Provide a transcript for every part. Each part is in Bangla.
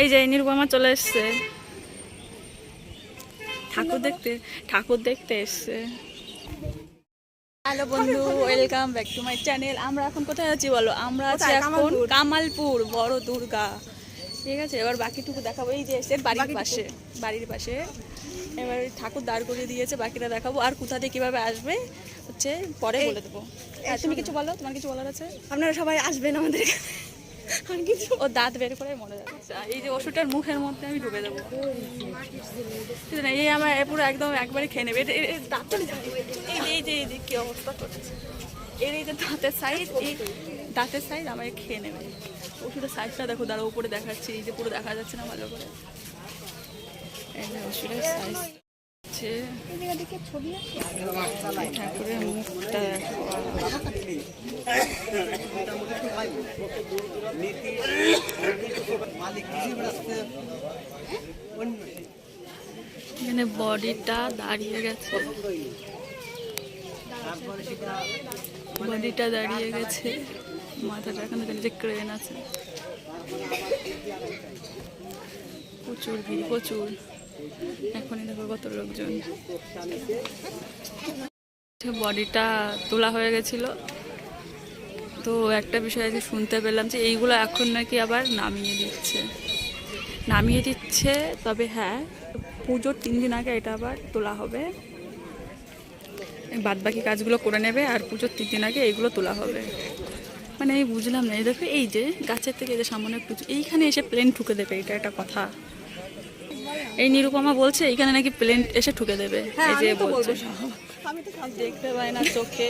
এই যে নিরুপমা চলে এসছে। ঠাকুর দেখতে ঠাকুর দেখতে এসছে। হ্যালো বন্ধু welcome back to my channel. আমরা এখন কোথায় আছি বলো? আমরা আছি এখন কামালপুর। বড় দুর্গা। ঠিক আছে এবার বাকিটুকু দেখাবো। এই যে এসে বাড়ির পাশে বাড়ির পাশে। এবার ঠাকুর দাঁড় করিয়ে দিয়েছে বাকিটা দেখাবো। আর কোথা থেকে কীভাবে আসবে হচ্ছে পরে বলে দেবো। হ্যাঁ, তুমি কিছু বলো? তোমার কিছু বলার আছে? আপনারা সবাই আসবেন আমাদের। আর কিছু? ও দাঁত বের করে মরে যাচ্ছে এই যে ওষুধটার মুখের মধ্যে আমি ডুবে দেবো এই আমার পুরো একদম একবারে খেয়ে নেবে। দাঁত এই যে এই যে এই যে কি অবস্থা করছে। এর এই যে দাঁতের সাইজ এই দাঁতের সাইজ আমাকে খেয়ে নেবে। ওষুধের সাইজটা দেখো দাঁড়া উপরে দেখাচ্ছি এই যে পুরো দেখা যাচ্ছে না ভালো করে। ওষুধের সাইজ হচ্ছে ঠাকুরের মুখটা এখানে বডিটা দাঁড়িয়ে গেছে। বডিটা দাঁড়িয়ে গেছে। মাথাটা এখন যে ক্রেন আছে। প্রচুর ভিড় প্রচুর। এখনই দেখো কত লোকজন। বডিটা তোলা হয়ে গেছিল। তো একটা বিষয় আছে শুনতে পেলাম যে এইগুলো এখন নাকি আবার নামিয়ে দিচ্ছে। নামিয়ে দিচ্ছে, তবে হ্যাঁ পুজোর তিন দিন আগে এটা আবার তোলা হবে। বাদ বাকি কাজগুলো করে নেবে আর পুজোর তিন দিন আগে এইগুলো তোলা হবে। মানে আমি বুঝলাম না, এই দেখো এই যে গাছের থেকে যে সামনে পুজো, এইখানে এসে প্লেন ঠুকে দেবে, এটা একটা কথা। এই নিরুপমা বলছে এইখানে নাকি প্লেন এসে ঠুকে দেবে। হ্যাঁ এই যে বলছে। আমি তো দেখতে পায় না চোখে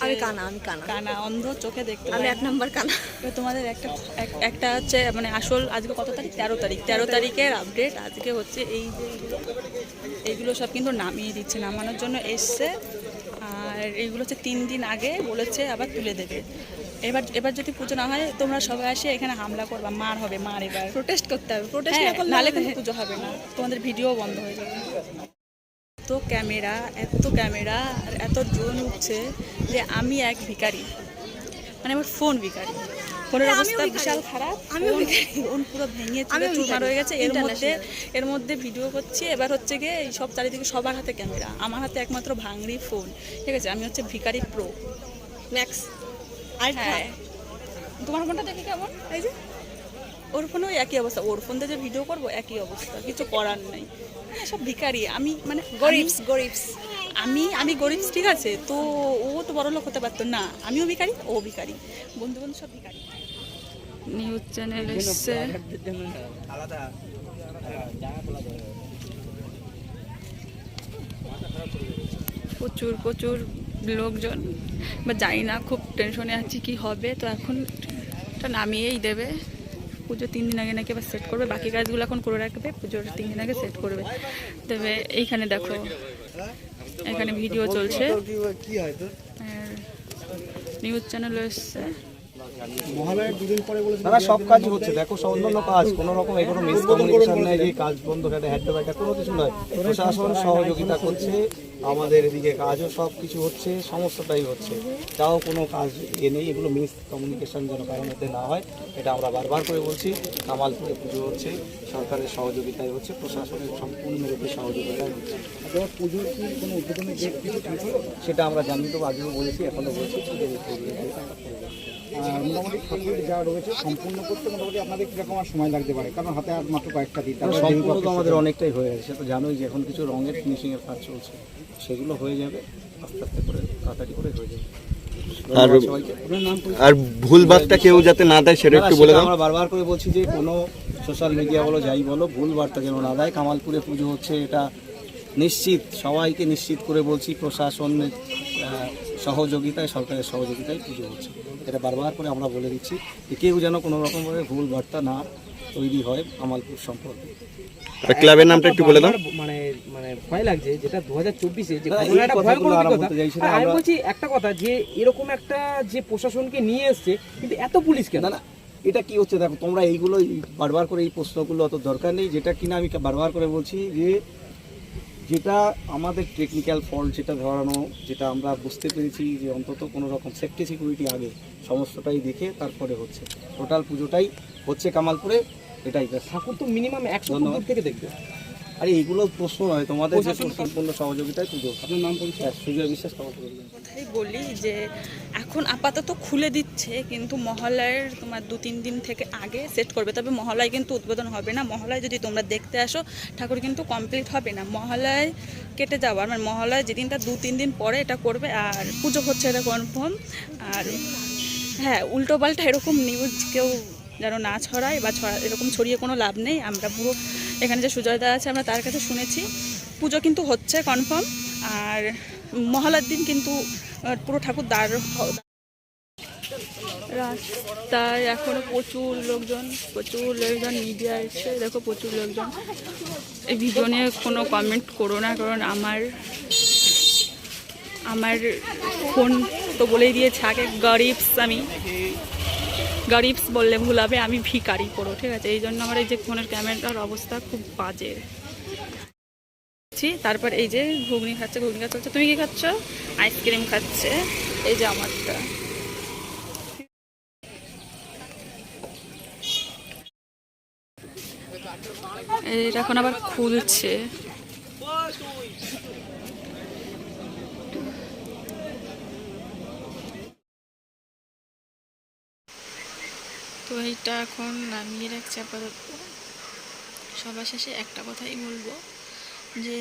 আমি কানা আমি কানা। কানা অন্ধ চোখে দেখতে আমি এক নাম্বার কানা। তোমাদের একটা এক- একটা হচ্ছে মানে আসল আজকে কত তারিখ? তেরো তারিখ। তেরো তারিখের আপডেট আজকে হচ্ছে এই যে এইগুলো সব কিন্তু নামিয়ে দিচ্ছে নামানোর জন্য এসছে। আর এইগুলো হচ্ছে তিন দিন আগে বলেছে আবার তুলে দেবে। এবার এবার যদি পুজো না হয় তোমরা সবাই আসে এখানে হামলা করবা মার হবে মার এবার। প্রোটেস্ট করতে হবে প্রোটেস্ট হ্যাঁ, না করলে নাহলে কিন্তু পুজো হবে না। তোমাদের ভিডিও বন্ধ হয়ে যাবে। এত ক্যামেরা এত ক্যামেরা আর এত ড্রোন উঠছে যে আমি এক ভিখারি। মানে আমার ফোন ভিখারি। ফোনের অবস্থা বিশাল খারাপ। আমি ফোন- পুরো ভেঙে চুরমার হয়ে গেছে। এর মধ্যে এর মধ্যে ভিডিও করছি। এবার হচ্ছে গিয়ে এই সব চারিদিকে সবার হাতে ক্যামেরা। আমার হাতে একমাত্র ভাঙড়ি ফোন ঠিক আছে? আমি হচ্ছে ভিখারি প্রো ম্যাক্স আর হ্যাঁ। তোমার ফোনটা দেখি কেমন? এই যে। ওর ফোনেও একই অবস্থা। ওর ফোন দিয়ে যে ভিডিও করব একই অবস্থা। কিছু করার নেই। হ্যাঁ, সব ভিখারি। আমি মানে গরিবস গরিবস। আমি আমি গরিব ঠিক আছে? তো ও তো বড় লোক হতে পারতো। না আমিও ভিখারি ও ভিখারি। বন্ধু বন্ধু সব ভিখারি। নিউজ চ্যানেল এসছে। প্রচুর প্রচুর। লোকজন বা জানি না খুব টেনশনে আছি কি হবে? তো এখন এটা নামিয়েই দেবে। পুজো তিন দিন আগে নাকি আবার সেট করবে। বাকি কাজগুলো এখন করে রাখবে পুজোর তিন দিন আগে সেট করবে। তবে এইখানে দেখো এখানে ভিডিও চলছে। নিউজ চ্যানেল এসছে। দাদা সব কাজই হচ্ছে। দেখো অন্যান্য কাজ কোনো রকম এগুলো মিসকমিউনিকেশন নেই যে কাজ বন্ধ করে হ্যাড ব্যাটা কোনো কিছু নয়। প্রশাসন সহযোগিতা করছে আমাদের এদিকে কাজও সব কিছু হচ্ছে সমস্তটাই হচ্ছে। তাও কোনো কাজ এ নেই এগুলো মিস কমিউনিকেশন যেন কারোর মধ্যে না হয় এটা আমরা বারবার করে বলছি। কামালপুরে পুজো হচ্ছে সরকারের সহযোগিতায় হচ্ছে প্রশাসনের সম্পূর্ণরূপে সহযোগিতায় হচ্ছে। পুজোর কি কোনো উদ্বোধনের সেটা আমরা জানিয়ে দেবো আগেও বলেছি এখনও বলছি। আর মোটামুটি ঠাকুর যা রয়েছে সম্পূর্ণ করতে মোটামুটি আপনাদের কীরকম আর সময় লাগতে পারে? কারণ হাতে আর মাত্র কয়েকটা দিন সম্পূর্ণ তো আমাদের অনেকটাই হয়ে গেছে তো জানোই যে এখন কিছু রঙের ফিনিশিং এর কাজ চলছে সেগুলো হয়ে যাবে আস্তে আস্তে করে তাড়াতাড়ি করে হয়ে যাবে। আর আর ভুল বার্তা কেউ যাতে না দেয় সেটা একটু বলে দাও। আমরা বারবার করে বলছি যে কোনো সোশ্যাল মিডিয়া বলো যাই বলো ভুল বার্তা যেন না দেয়। কামালপুরে পুজো হচ্ছে এটা নিশ্চিত সবাইকে নিশ্চিত করে বলছি প্রশাসনের সহযোগিতায় সরকারের সহযোগিতায় পুজো হচ্ছে। এটা বারবার করে আমরা বলে দিচ্ছি যে কেউ যেন কোনো রকমভাবে ভুল বার্তা না তৈরি হয় কামালপুর সম্পর্কে। ক্লাবের নামটা একটু বলে দাও। মানে মানে ভয় লাগছে যেটা দু হাজার চব্বিশে যে আমি বলছি একটা কথা যে এরকম একটা যে প্রশাসনকে নিয়ে এসছে কিন্তু এত পুলিশ কেন? না না এটা কি হচ্ছে? দেখো তোমরা এইগুলো বারবার করে এই প্রশ্নগুলো অত দরকার নেই। যেটা কিনা আমি বারবার করে বলছি যে যেটা আমাদের টেকনিক্যাল ফল্ট যেটা ধরানো যেটা আমরা বুঝতে পেরেছি যে অন্তত কোনো রকম সেফটি সিকিউরিটি আগে সমস্তটাই দেখে তারপরে হচ্ছে। টোটাল পুজোটাই হচ্ছে কামালপুরে এটাই ঠাকুর তো মিনিমাম একশো দূর থেকে দেখবে। আরে এইগুলো প্রশ্ন নয় তোমাদের যে সম্পূর্ণ সহযোগিতায় পুজো আপনার নাম পরিচয় সুজয় বিশ্বাস কথাই বলি যে এখন আপাতত খুলে দিচ্ছে কিন্তু মহলায় তোমার দু তিন দিন থেকে আগে সেট করবে। তবে মহলায় কিন্তু উদ্বোধন হবে না। মহলায় যদি তোমরা দেখতে আসো ঠাকুর কিন্তু কমপ্লিট হবে না। মহলায় কেটে যাওয়ার মানে মহলায় যেদিনটা দু তিন দিন পরে এটা করবে আর পুজো হচ্ছে এটা কনফার্ম আর হ্যাঁ উল্টো পাল্টা এরকম নিউজ কেউ যেন না ছড়ায় বা ছড়া এরকম ছড়িয়ে কোনো লাভ নেই। আমরা পুরো এখানে যে সুজয়দা আছে, আমরা তার কাছে শুনেছি। পুজো কিন্তু হচ্ছে কনফার্ম আর মহালার দিন কিন্তু পুরো ঠাকুর দাঁড় রাস্তায় এখনও প্রচুর লোকজন প্রচুর লোকজন মিডিয়া এসে দেখো প্রচুর লোকজন। এই ভিডিও নিয়ে কোনো কমেন্ট করো না, কারণ আমার আমার ফোন তো বলেই দিয়েছে, আগে গরিবস আমি গরিবস বললে ভুল হবে, আমি ভিকারি পুরো, ঠিক আছে? এই জন্য আমার এই যে ফোনের ক্যামেরার অবস্থা খুব বাজে। তারপর এই যে ঘুগনি খাচ্ছে ঘুগনি খাচ্ছে তুমি কি খাচ্ছ? আইসক্রিম খাচ্ছে, এই যে আমারটা। এখন আবার খুলছে। তো এইটা এখন নামিয়ে রাখছি আপাতত। সবার শেষে একটা কথাই বলব যে,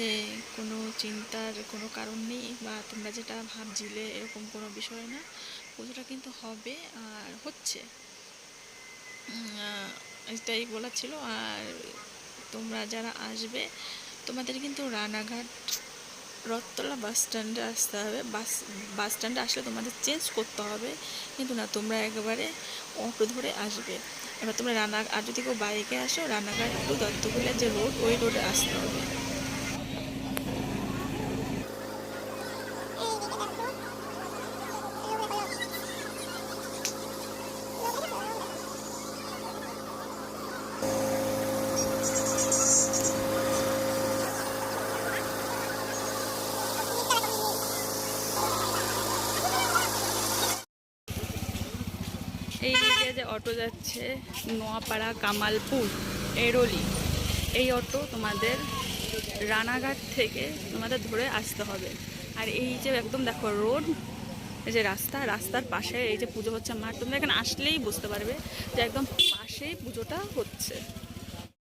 কোনো চিন্তার কোনো কারণ নেই বা তোমরা যেটা ভাবছিলে এরকম কোনো বিষয় না, পুজোটা কিন্তু হবে আর হচ্ছে। এটাই বলা ছিল। আর তোমরা যারা আসবে, তোমাদের কিন্তু রানাঘাট রথতলা বাস স্ট্যান্ডে আসতে হবে। বাস বাস স্ট্যান্ডে আসলে তোমাদের চেঞ্জ করতে হবে। কিন্তু না, তোমরা একেবারে অটো ধরে আসবে। এবার তোমরা রান্না, আর যদি কেউ বাইকে আসো রান্নাঘাট একটু দত্তকুলের যে রোড, ওই রোডে আসতে হবে এই দিকে যে অটো যাচ্ছে নোয়াপাড়া কামালপুর, এরোলি। এই অটো তোমাদের রানাঘাট থেকে তোমাদের ধরে আসতে হবে। আর এই যে একদম দেখো রোড, এই যে রাস্তা, রাস্তার পাশে এই যে পুজো হচ্ছে মাঠ, তোমরা এখানে আসলেই বুঝতে পারবে যে একদম পাশেই পুজোটা হচ্ছে।